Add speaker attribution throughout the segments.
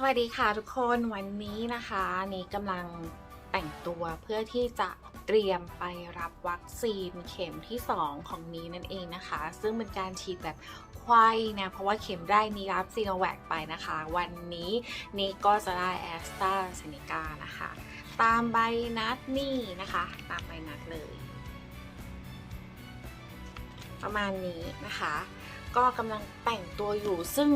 Speaker 1: สวัสดีค่ะทุกคนวันนี้นะคะนี่กำลังแต่งตัวเพื่อที่จะเตรียมไปรับวัคซีนเข็มที่ 2 ของนี้นั่นเองนะคะ ซึ่งเป็นการฉีดแบบควายนะเพราะว่าเข็มแรกนี้รับซีโนแวคไปนะคะ วันนี้นี่ก็จะได้แอสตราเซเนกานะคะ ตามใบนัดนี่นะคะ ตามใบนัดเลย ประมาณนี้นะคะ ก็กำลังแต่งตัวอยู่ซึ่ง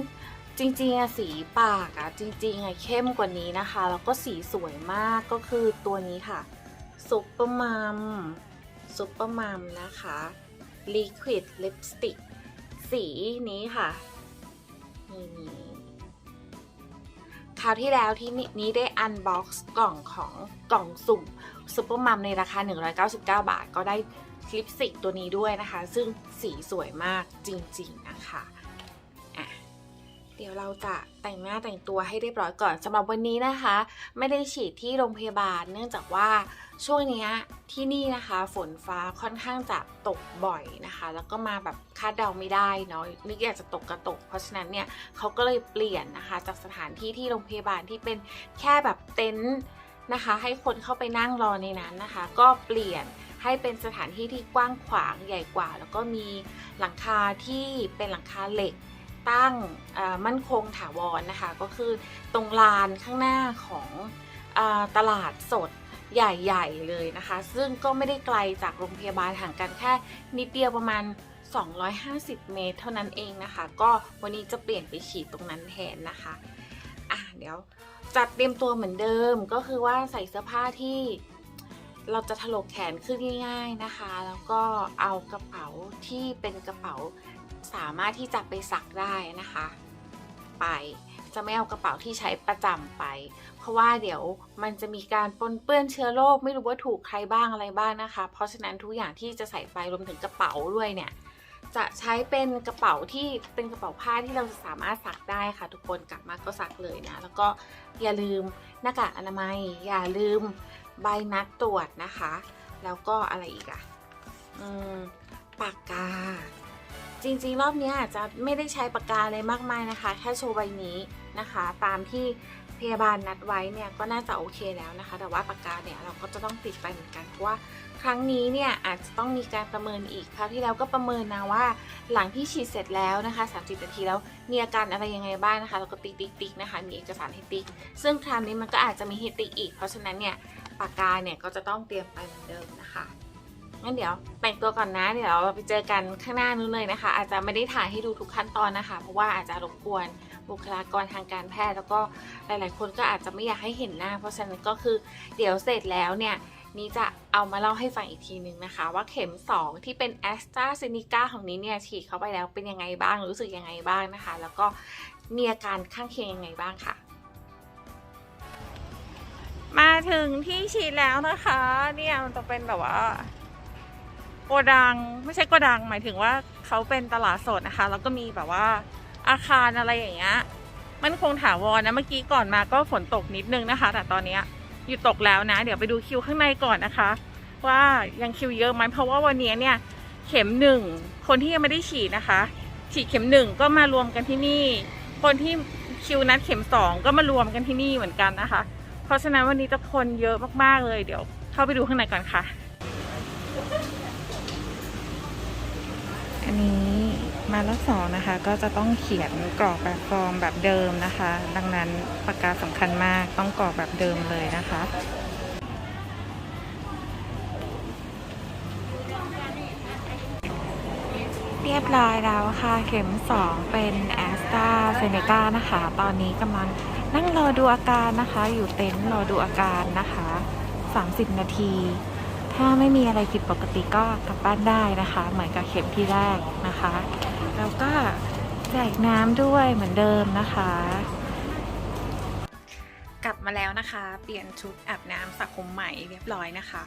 Speaker 1: จริงๆอะสีปากอะจริงๆอะเข้มกว่านี้นะคะ แล้วก็สีสวยมากก็คือตัวนี้ค่ะซุปเปอร์มัมซุปเปอร์มัมนะคะ Liquid Lipstick สีนี้ค่ะนี่นี่คราวที่แล้วที่นี้ได้อันบ็อกซ์กล่องของกล่องสุ่มซุปเปอร์มัมในราคา 199 บาท ก็ได้ลิปสติกตัวนี้ด้วยนะคะ ซึ่งสีสวยมากจริงๆนะคะ ดี๋ยวเราจะแต่งหน้าแต่งตัวให้เรียบร้อยก่อนสำหรับวันนี้นะคะ ไม่ได้ฉีดที่โรงพยาบาล เนื่องจากว่าช่วงนี้ที่นี่นะคะ ฝนฟ้าค่อนข้างจะตกบ่อยนะคะ แล้วก็มาแบบคาดเดาไม่ได้เนาะนึกอยากจะตกกระตก เพราะฉะนั้นเนี่ยเขาก็เลยเปลี่ยนนะคะ จากสถานที่ที่โรงพยาบาลที่เป็นแค่แบบเต็นท์นะคะ ให้คนเข้าไปนั่งรอในนั้นนะคะ ก็เปลี่ยนให้เป็นสถานที่ที่กว้างขวางใหญ่กว่า แล้วก็มีหลังคาที่เป็นหลังคาเหล็ก ตั้งมั่นคงถาวรนนะคะ ก็คือตรงลานข้างหน้าของอตลาดสดใหญ่ๆเลยนะคะ ซึ่งก็ไม่ได้ไกลจากโรงพยาบาลห่างกันแค่นิดเดียวประมาณ 250 เมตร เท่านั้นเองนะคะ ก็วันนี้จะเปลี่ยนไปฉีดตรงนั้นแทนนะคะอะเดี๋ยวจัดเตรียมตัวเหมือนเดิมก็คือว่าใส่เสื้อผ้าที่ เราจะถลกแขนขึ้นง่าย ๆนะคะ แล้วก็เอากระเป๋าที่เป็นกระเป๋าสามารถที่จะไปซักได้นะคะ ไปจะไม่เอากระเป๋าที่ใช้ประจำไป เพราะว่าเดี๋ยวมันจะมีการปนเปื้อนเชื้อโรคไม่รู้ว่าถูกใครบ้างอะไรบ้างนะคะ เพราะฉะนั้นทุกอย่างที่จะใส่ไปรวมถึงกระเป๋าด้วยเนี่ย จะใช้เป็นกระเป๋าที่เป็นกระเป๋าผ้าที่เราจะสามารถซักได้ค่ะ ทุกคนกลับมาก็ซักเลยนะ แล้วก็อย่าลืมหน้ากากอนามัย อย่าลืมใบนัดตรวจนะคะ แล้วก็อะไรอีกอะอืมปากกา จริงๆ รอบนี้อาจจะไม่ได้ใช้ปากกาเลยมากมายนะคะ แค่โชว์ใบนี้นะคะ ตามที่ พยาบาลนัดไว้เนี่ยก็น่าจะโอเคแล้วนะคะ แต่ว่าปากกาเนี่ยเราก็จะต้องติดไปเหมือนกันเพราะว่าครั้งนี้เนี่ยอาจจะต้องมีการประเมินอีกคราวที่แล้วก็ประเมินนะว่าหลังที่ฉีดเสร็จแล้วนะคะ 30 นาทีแล้วมีอาการอะไรยังไงบ้างนะคะแล้วก็ติ๊กติ๊กติ๊กนะคะ มีเอกสารให้ติ๊ก ซึ่งคราวนี้มันก็อาจจะมีให้ติ๊กอีก เพราะฉะนั้นเนี่ยปากกาเนี่ยก็จะต้องเตรียมไปเหมือนเดิมนะคะงั้นเดี๋ยวแต่งตัวก่อนนะเดี๋ยวเราไปเจอกันข้างหน้านู้นเลยนะคะ อาจจะไม่ได้ถ่ายให้ดูทุกขั้นตอนนะคะ เพราะว่าอาจจะรบกวน บุคลากรทางการแพทย์ แล้วก็หลาย ๆ คนก็อาจจะไม่อยากให้เห็นหน้า เพราะฉะนั้นก็คือเดี๋ยวเสร็จแล้วเนี่ยนี้จะเอามาเล่าให้ฟังอีกทีนึงนะคะ ว่าเข็ม 2 ที่เป็นแอสตราเซเนกาของนี้เนี่ยฉีดเข้าไปแล้วเป็นยังไงบ้างรู้สึกยังไงบ้างนะคะ แล้วก็มีอาการข้างเคียงยังไงบ้างค่ะ มาถึงที่ฉีดแล้วนะคะเนี่ยมันจะเป็นแบบว่าโกดังไม่ใช่โกดังหมายถึงว่าเขาเป็นตลาดสดนะคะ แล้วก็มีแบบว่า อาคารอะไรอย่างเงี้ยมันคงถาวรนะเมื่อกี้ก่อนมาก็ฝนตกนิดนึงนะคะ แต่ตอนเนี้ยหยุดตกแล้วนะ เดี๋ยวไปดูคิวข้างในก่อนนะคะ ว่ายังคิวเยอะไหมเพราะว่าวันนี้เนี่ยเข็มหนึ่งคนที่ยังไม่ได้ฉีดนะคะ ฉีดเข็มหนึ่งก็มารวมกันที่นี่ คนที่คิวนัดเข็มสองก็มารวมกันที่นี่เหมือนกันนะคะ เพราะฉะนั้นวันนี้จะคนเยอะมากๆเลยเดี๋ยวเข้าไปดูข้างในก่อนค่ะ อันนี้ มารอบสองนะคะ ก็จะต้องเขียนกรอกแบบฟอร์มแบบเดิมนะคะ ดังนั้นปากกาสำคัญมากต้องกรอกแบบเดิมเลยนะคะเรียบร้อยแล้วค่ะเข็ม 2 เป็นแอสตราเซเนกานะคะ ตอนนี้กำลังนั่งรอดูอาการนะคะ อยู่เต็นท์รอดูอาการนะคะ 30 นาที ถ้าไม่มีอะไรผิดปกติก็กลับบ้านได้นะคะ เหมือนกับเข็มที่แรกนะคะ แล้วก็แจกน้ำด้วยเหมือนเดิมนะคะ กลับมาแล้วนะคะ เปลี่ยนชุดอาบน้ำสระผมใหม่เรียบร้อยนะคะ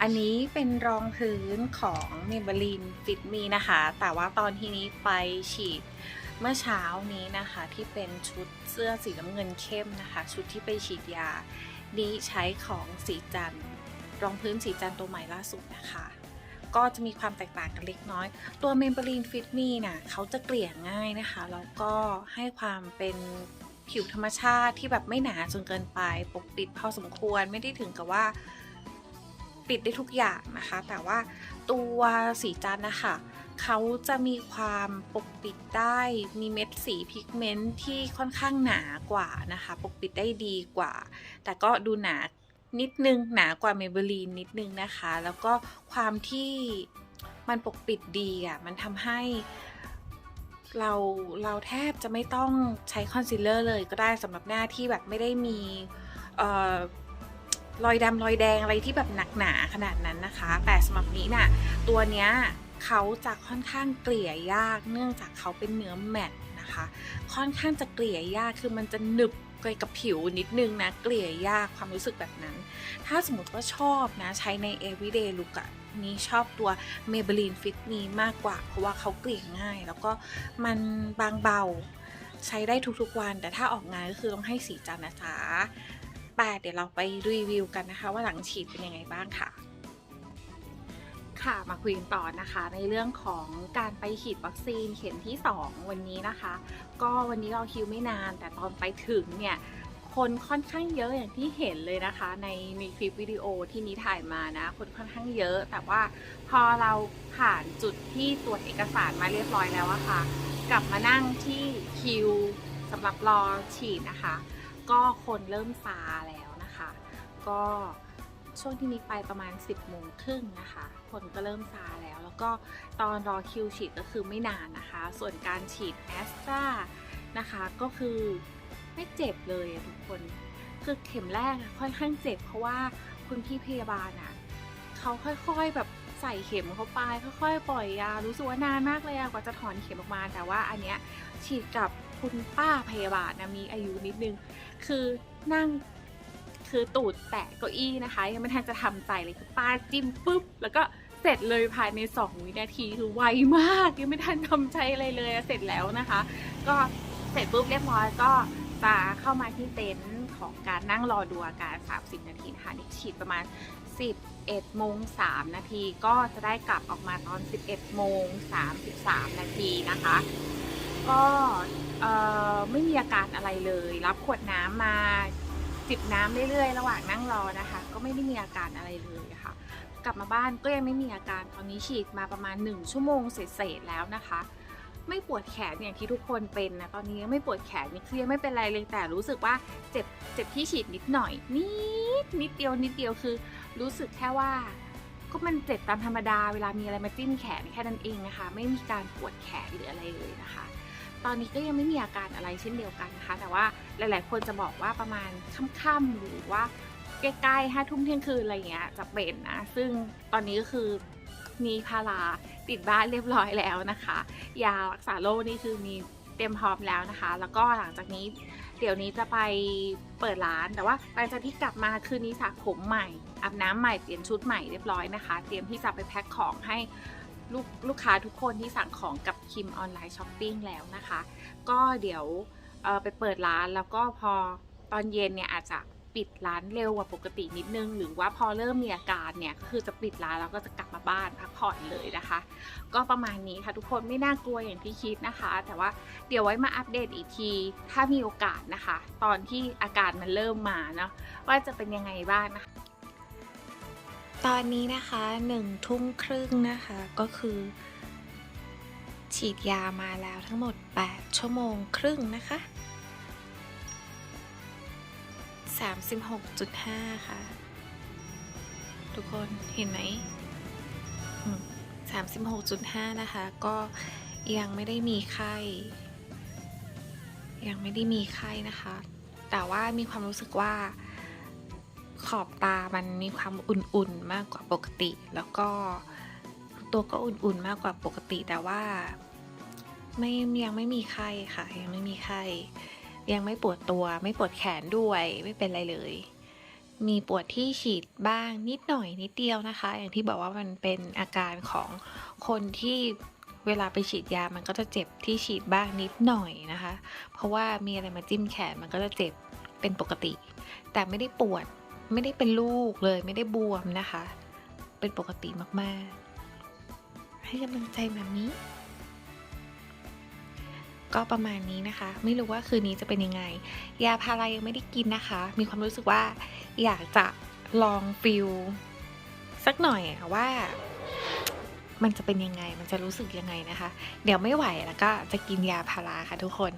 Speaker 1: อันนี้เป็นรองพื้นของ Maybelline Fit Me นะคะ แต่ว่าตอนที่นี้ไปฉีดเมื่อเช้านี้นะคะที่เป็นชุดเสื้อสีน้ำเงินเข้มนะคะ ชุดที่ไปฉีดยา นี้ใช้ของสีจันท รองพื้นสีจันตัวใหม่ล่าสุดนะคะ ก็จะมีความแตกต่างกันเล็กน้อย ตัว Maybelline Fit Me น่ะเขาจะเกลี่ยง่ายนะคะ แล้วก็ให้ความเป็นผิวธรรมชาติที่แบบไม่หนาจนเกินไป ปกปิดพอสมควรไม่ได้ถึงกับว่าปิดได้ทุกอย่างนะคะ แต่ว่าตัวสีจันนะคะเขาจะมีความปกปิดได้มีเม็ดสีพิกเมนต์ที่ค่อนข้างหนากว่านะคะ ปกปิดได้ดีกว่า แต่ก็ดูหนา นิดนึงหนากว่าเมเบลีนนิดนึงนะคะ แล้วก็ความที่มันปกปิดดีอะมันทำให้เราเราแทบจะไม่ต้องใช้คอนซีลเลอร์เลยก็ได้สำหรับหน้าที่แบบไม่ได้มีออรอยดำรอยแดงอะไรที่แบบหนักหนาขนาดนั้นนะคะ แต่สำหรับนี้น่ะตัวเนี้ยเขาจะค่อนข้างเกลี่ยยากเนื่องจากเขาเป็นเนื้อแมตต นะคะ ค่อนข้างจะเกลี่ยยากคือมันจะหนึบไปกับผิวนิดนึงนะเกลี่ยยากความรู้สึกแบบนั้น ถ้าสมมติว่าชอบนะใช้ใน everyday look อะนี่ชอบตัว Maybelline Fit Me มากกว่า เพราะว่าเขาเกลี่ยง่าย แล้วก็มันบางเบาใช้ได้ทุกๆวัน แต่ถ้าออกงานก็คือต้องให้สีจันนะจ๊ะแต่เดี๋ยวเราไปรีวิวกันนะคะ ว่าหลังฉีดเป็นยังไงบ้างค่ะ ค่ะมาคุยกันต่อนะคะในเรื่องของการไปฉีดวัคซีนเข็มที่ 2 วันนี้นะคะ ก็วันนี้เราคิวไม่นาน แต่ตอนไปถึงเนี่ยคนค่อนข้างเยอะอย่างที่เห็นเลยนะคะ ในในคลิปวิดีโอที่นี้ถ่ายมานะ คนค่อนข้างเยอะ แต่ว่าพอเราผ่านจุดที่ตรวจเอกสารมาเรียบร้อยแล้วอะค่ะ กลับมานั่งที่คิวสำหรับรอฉีดนะคะ ก็คนเริ่มซาแล้วนะคะ ก็ ช่วงที่นี้ไปประมาณ 10โมงครึ่งนะคะคนก็เริ่มซาแล้ว แล้วก็ตอนรอคิวฉีดก็คือไม่นานนะคะ ส่วนการฉีดแอสตรานะคะก็คือไม่เจ็บเลยทุกคนคือเข็มแรกค่อนข้างเจ็บ เพราะว่าคุณพี่พยาบาลอะเขาค่อยๆแบบใส่เข็มเข้าไปค่อยๆปล่อยยารู้สึกว่านานมากเลยกว่าจะถอนเข็มออกมา แต่ว่าอันเนี้ยฉีดกับคุณป้าพยาบาลนะมีอายุนิดนึง คือนั่ง คือตูดแตะเก้าอี้นะคะ ยังไม่ทันจะทำใจเลยคือป้าจิ้มปุ๊บ แล้วก็เสร็จเลยภายใน 2 วินาทีคือไวมาก ยังไม่ทันทำใจอะไรเลยเสร็จแล้วนะคะ ก็เสร็จปุ๊บเรียบร้อยก็จะเข้ามาที่เต็นท์ของการนั่งรอดูอาการ 30 นาทีนะคะนี่ฉีดประมาณ 11โมง3นาทีก็จะได้กลับออกมาตอน 11โมง33 นาทีนะคะ ก็ไม่มีอาการอะไรเลย รับขวดน้ำมา จิบน้ำเรื่อยๆ ระหว่างนั่งรอนะคะ ก็ไม่ได้มีอาการอะไรเลยค่ะ กลับมาบ้านก็ยังไม่มีอาการตอนนี้ฉีดมาประมาณ 1 ชั่วโมงเศษๆแล้วนะคะ ไม่ปวดแขนอย่างที่ทุกคนเป็นนะตอนนี้ไม่ปวดแขนนี่คือยังไม่เป็นไรเลยแต่รู้สึกว่าเจ็บเจ็บที่ฉีดนิดหน่อยนิดนิดเดียวนิดเดียวคือ รู้สึกแค่ว่าก็มันเจ็บตามธรรมดาเวลามีอะไรมาจิ้มแขนแค่นั้นเองนะคะ ไม่มีการปวดแขนหรืออะไรเลยนะคะ ตอนนี้ก็ยังไม่มีอาการอะไรเช่นเดียวกันนะคะ แต่ว่าหลาย ๆ คนจะบอกว่าประมาณค่ำๆหรือว่าใกล้ๆห้าทุ่มเที่ยงคืนอะไรเงี้ยจะเป็นนะ ซึ่งตอนนี้ก็คือมีพาราติดบ้านเรียบร้อยแล้วนะคะ ยารักษาโรคนี่คือมีเตรียมพร้อมแล้วนะคะ แล้วก็หลังจากนี้เดี๋ยวนี้จะไปเปิดร้าน แต่ว่าหลังจากที่กลับมาคืนนี้สระผมใหม่อาบน้ำใหม่เปลี่ยนชุดใหม่เรียบร้อยนะคะ เตรียมที่จะไปแพ็คของให้ ลูกลูกค้าทุกคนที่สั่งของกับคิมออนไลน์ช้อปปิ้งแล้วนะคะ ก็เดี๋ยวไปเปิดร้านแล้วก็พอตอนเย็นเนี่ยอาจจะปิดร้านเร็วกว่าปกตินิดนึง หรือว่าพอเริ่มมีอาการเนี่ยก็คือจะปิดร้านแล้วก็จะกลับมาบ้านพักผ่อนเลยนะคะ ก็ประมาณนี้ค่ะทุกคนไม่น่ากลัวอย่างที่คิดนะคะ แต่ว่าเดี๋ยวไว้มาอัปเดตอีกที ถ้ามีโอกาสนะคะ ตอนที่อาการมันเริ่มมาเนาะว่าจะเป็นยังไงบ้างนะคะ ตอนนี้นะคะหนึ่งทุ่มครึ่งนะคะก็คือ ฉีดยามาแล้วทั้งหมด 8 ชั่วโมงครึ่งนะคะ 36.5 ค่ะ ทุกคนเห็นไหมอืม36.5 นะคะ ก็ยังไม่ได้มีไข้ ยังไม่ได้มีไข้นะคะ แต่ว่ามีความรู้สึกว่า ขอบตามันมีความอุ่นๆมากกว่าปกติ แล้วก็ตัวก็อุ่นๆมากกว่าปกติ แต่ว่าไม่ยังไม่มีไข้ค่ะ ยังไม่มีไข้ ยังไม่ปวดตัว ไม่ปวดแขนด้วย ไม่เป็นไรเลย มีปวดที่ฉีดบ้างนิดหน่อยนิดเดียวนะคะ อย่างที่บอกว่ามันเป็นอาการของคนที่เวลาไปฉีดยามันก็จะเจ็บที่ฉีดบ้างนิดหน่อยนะคะ เพราะว่ามีอะไรมาจิ้มแขนมันก็จะเจ็บเป็นปกติ แต่ไม่ได้ปวด ไม่ได้เป็นลูกเลยไม่ได้บวมนะคะ เป็นปกติมากๆ ให้กำลังใจแบบนี้
Speaker 2: ก็ประมาณนี้นะคะ ไม่รู้ว่าคืนนี้จะเป็นยังไง ยาพารายังไม่ได้กินนะคะ มีความรู้สึกว่าอยากจะลองฟิลสักหน่อยว่ามันจะเป็นยังไง มันจะรู้สึกยังไงนะคะ เดี๋ยวไม่ไหวแล้วก็จะกินยาพาราค่ะทุกคน